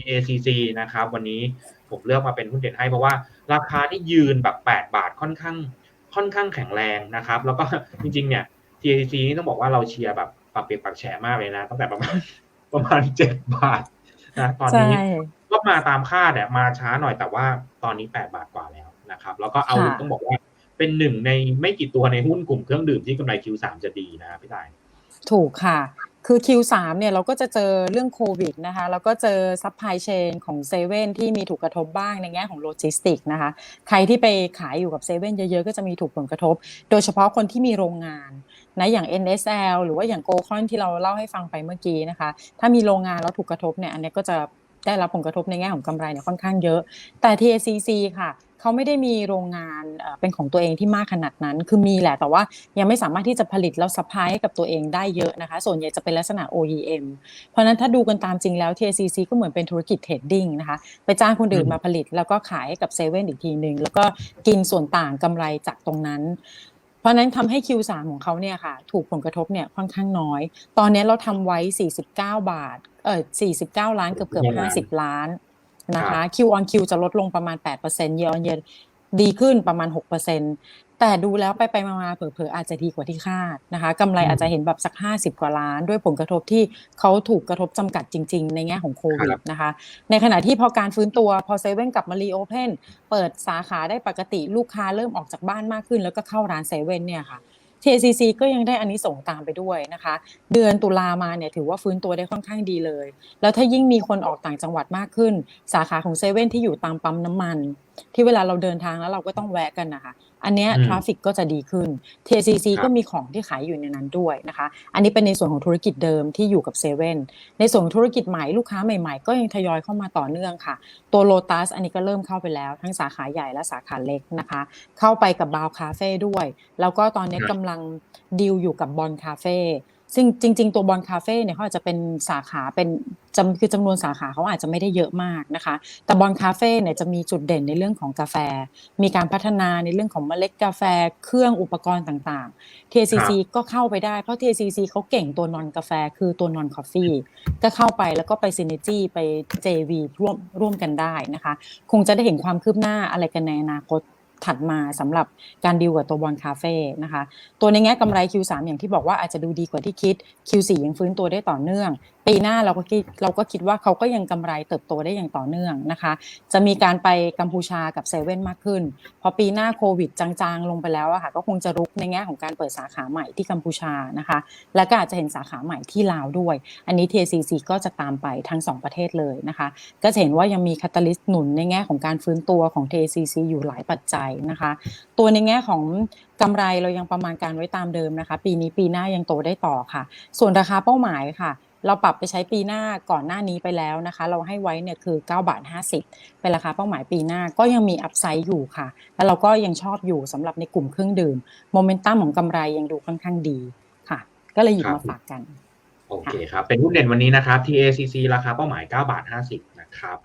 TACC นะครับ วันนี้ผมเลือกมาเป็นหุ้นเด่นให้เพราะว่าราคาที่ยืนแบบ 8 บาทค่อนข้างค่อนข้างแข็งแรงนะครับ แล้วก็จริงๆเนี่ย TACC นี่ต้องบอกว่าเราเชียร์แบบปรับเปลี่ยนปรับแฉะมากเลยนะตั้งแต่ประมาณประมาณ 7 บาทนะตอนใช่นี้ก็มาตามคาดเนี่ยมาช้าหน่อยแต่ว่าตอนนี้ 8 บาทกว่าแล้วนะครับ แล้วก็เอาค่ะต้องบอกว่าเป็นหนึ่งในไม่กี่ตัวในหุ้นกลุ่มเครื่องดื่มที่กำไร Q3 จะดีนะครับพี่ตาย ถูกค่ะ คือ Q3 เนี่ยเราก็จะเจอเรื่องโควิดนะคะแล้วก็เจอซัพพลายเชนของเซเว่นที่มีถูกกระทบบ้างในแง่ของโลจิสติกนะคะใครที่ไปขายอยู่กับเซเว่นเยอะๆ ก็จะมีถูกผลกระทบ โดยเฉพาะคนที่มีโรงงานนะอย่าง NSL หรือว่าอย่างโกคอนที่เราเล่าให้ฟังไปเมื่อกี้นะคะถ้ามีโรงงานแล้วถูกกระทบเนี่ยอันนี้ก็จะได้รับผลกระทบในแง่ของกำไรเนี่ยค่อนข้างเยอะ แต่ TACC ค่ะ เขาไม่ได้มีโรงงานเอ่อเป็นของตัวเองที่มากขนาดนั้น คือมีแหละแต่ว่ายังไม่สามารถที่จะผลิตแล้วซัพพลายให้กับตัวเองได้เยอะนะคะ ส่วนใหญ่จะเป็นลักษณะ OEM เพราะฉะนั้นถ้าดูกันตามจริงแล้ว TACC ก็เหมือนเป็นธุรกิจเทรดดิ้งนะคะ ไปจ้างคนอื่นอืมมาผลิตแล้วก็ขายให้กับเซเว่นอีกทีหนึ่งแล้วก็กินส่วนต่างกำไรจากตรงนั้นเพราะฉะนั้นทำให้ Q3 ของเขาเนี่ยค่ะ ถูกผลกระทบเนี่ยค่อนข้างน้อย ตอนนี้เราทำไว้ 49 บาทเออ49 ล้านเกือบเกือบ50 ล้าน นะคะ Q on Q จะลดลงประมาณ 8% year on year ดีขึ้นประมาณ 6%แต่ดูแล้วไปไปๆมาๆเผลอๆอาจจะดีกว่าที่คาดนะคะกำไรอืมอาจจะเห็นแบบสัก 50 กว่าล้าน ด้วยผลกระทบที่เขาถูกกระทบจำกัดจริง ๆ ในแง่ของโควิดครับนะคะ ในขณะที่พอการฟื้นตัวพอเซเว่นกลับมารีโอเพนเปิดสาขาได้ปกติลูกค้าเริ่มออกจากบ้านมากขึ้น แล้วก็เข้าร้านเซเว่นเนี่ยค่ะ TACC ก็ยังได้อันนี้ส่งตามไปด้วยนะคะ เดือนตุลามาเนี่ยถือว่าฟื้นตัวได้ค่อนข้างดีเลย แล้วถ้ายิ่งมีคนออกต่างจังหวัดมากขึ้น สาขาของเซเว่นที่อยู่ตามปั๊มน้ำมัน ที่เวลาเราเดินทางแล้วเราก็ต้องแวะกันนะคะ อันเนี้ยอืมทราฟิกก็จะดีขึ้น TACC ครับก็มีของที่ขายอยู่ในนั้นด้วยนะคะ อันนี้เป็นในส่วนของธุรกิจเดิมที่อยู่กับเซเว่นในส่วนของธุรกิจใหม่ลูกค้าใหม่ๆ ก็ยังทยอยเข้ามาต่อเนื่องค่ะ ตัวโลตัสอันนี้ก็เริ่มเข้าไปแล้ว ทั้งสาขาใหญ่และสาขาเล็กนะคะ เข้าไปกับบาวคาเฟ่ด้วย แล้วก็ตอนนี้ครับกำลังดีลอยู่กับบอลคาเฟ่ ซึ่งจริง ๆ ตัวบอลคาเฟ่เนี่ยเขาอาจจะเป็นสาขาเป็นจำคือจำนวนสาขาเขาอาจจะไม่ได้เยอะมากนะคะ แต่บอลคาเฟ่เนี่ยจะมีจุดเด่นในเรื่องของกาแฟ มีการพัฒนาในเรื่องของเมล็ดกาแฟ เครื่องอุปกรณ์ต่างๆ TACC ก็เข้าไปได้เพราะ TACC เขาเก่งตัวนอนกาแฟคือตัวนอนคอฟฟี่ก็เข้าไปแล้วก็ไปซินเนจี้ไป JV ร่วมร่วมกันได้นะคะ คงจะได้เห็นความคืบหน้าอะไรกันในอนาคต ถัดมาสำหรับการดีลกับตัวบอลคาเฟ่นะคะตัวในแง่กำไร Q3 อย่างที่บอกว่าอาจจะดูดีกว่าที่คิด Q4 ยังฟื้นตัวได้ต่อเนื่องปีหน้าเราก็คิดเราก็คิดว่าเขาก็ยังกำไรเติบโตได้อย่างต่อเนื่องนะคะ จะมีการไปกัมพูชากับเซเว่นมากขึ้น พอปีหน้าโควิดจางๆ ลงไปแล้วอะค่ะก็คงจะรุกในแง่ของการเปิดสาขาใหม่ที่กัมพูชานะคะ แล้วก็อาจจะเห็นสาขาใหม่ที่ลาวด้วย อันนี้ TCC ก็จะตามไปทั้งสองประเทศเลยนะคะ ก็จะเห็นว่ายังมีคาตาลิสต์หนุนในแง่ของการฟื้นตัวของ TCC อยู่หลายปัจจัยนะคะ ตัวในแง่ของกำไรเรายังประมาณการไว้ตามเดิมนะคะ ปีนี้ปีหน้ายังโตได้ต่อค่ะ ส่วนราคาเป้าหมายค่ะ เราปรับไปใช้ปีหน้าก่อนหน้านี้ไปแล้วนะคะ เราให้ไว้เนี่ยคือ9บาท50 เป็นราคาเป้าหมายปีหน้าก็ยังมีอัพไซด์อยู่ค่ะ แล้วเราก็ยังชอบอยู่สำหรับในกลุ่มเครื่องดื่มโมเมนตัมของกำไรยังดูค่อนข้างดีค่ะ ก็เลยหยิบครับมาฝากกัน โอเคครับ เป็นหุ้นเด่นวันนี้นะครับ TACC ราคาเป้าหมาย9บาท50 นะครับ